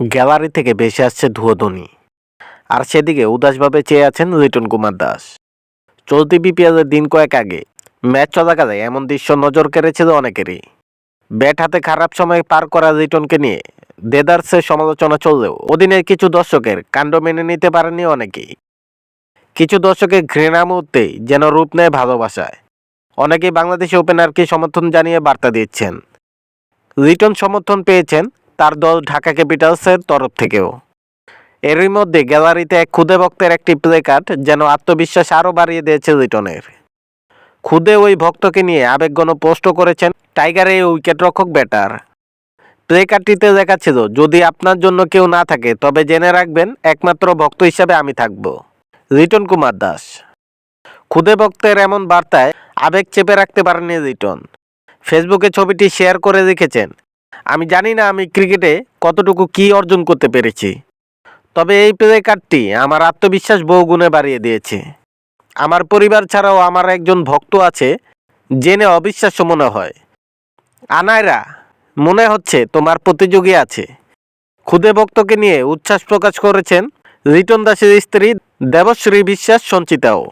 Gallery থেকে ভেসে আসছে ধুয়োধ্বনি আর সেদিকে উদাসভাবে চেয়ে আছেন লিটন কুমার দাস। চলতি বিপিএলের দিন কয়েক আগে ম্যাচ চলাকালে এমন দৃশ্য নজর কেড়েছিল অনেকেরই। ব্যাট হাতে খারাপ সময় পার করা লিটনকে নিয়ে দেদার্সের সমালোচনা চললেও অধীনের কিছু দর্শকের কাণ্ড মেনে নিতে পারেনি অনেকেই। কিছু দর্শকের ঘৃণা মুহূর্তেই যেন রূপ নেয় ভালোবাসায়। অনেকেই বাংলাদেশি ওপেনারকে সমর্থন জানিয়ে বার্তা দিচ্ছেন। লিটন সমর্থন পেয়েছেন তার দল ঢাকা ক্যাপিটালসের তরফ থেকেও। এরই মধ্যে গ্যালারিতে এক ক্ষুদে ভক্তের একটি প্লে কার্ড যেন আত্মবিশ্বাস আরও বাড়িয়ে দিয়েছে লিটনের। ক্ষুদে ওই ভক্তকে নিয়ে আবেগগণ পোস্টও করেছেন টাইগারের এই উইকেটরক্ষক ব্যাটার। প্লে কার্ডটিতে লেখা ছিল, যদি আপনার জন্য কেউ না থাকে, তবে জেনে রাখবেন, একমাত্র ভক্ত হিসাবে আমি থাকব। লিটন কুমার দাস। ক্ষুদে ভক্তের এমন বার্তায় আবেগ চেপে রাখতে পারেননি লিটন। ফেসবুকে ছবিটি শেয়ার করে লিখেছেন আমি জানি না আমি ক্রিকেটে কতটুকু কি অর্জন করতে পেরেছি, তবে এই প্লে কার্ডটি আমার আত্মবিশ্বাস বহুগুণে বাড়িয়ে দিয়েছে। আমার পরিবার ছাড়াও আমার একজন ভক্ত আছে, জেনে অবিশ্বাস্য মনে হয়। আনায়রা, মনে হচ্ছে তোমার প্রতিযোগী আছে। খুদে ভক্তকে নিয়ে উচ্ছ্বাস প্রকাশ করেছেন লিটন দাসের স্ত্রী দেবশ্রী বিশ্বাস সঞ্চিতাও।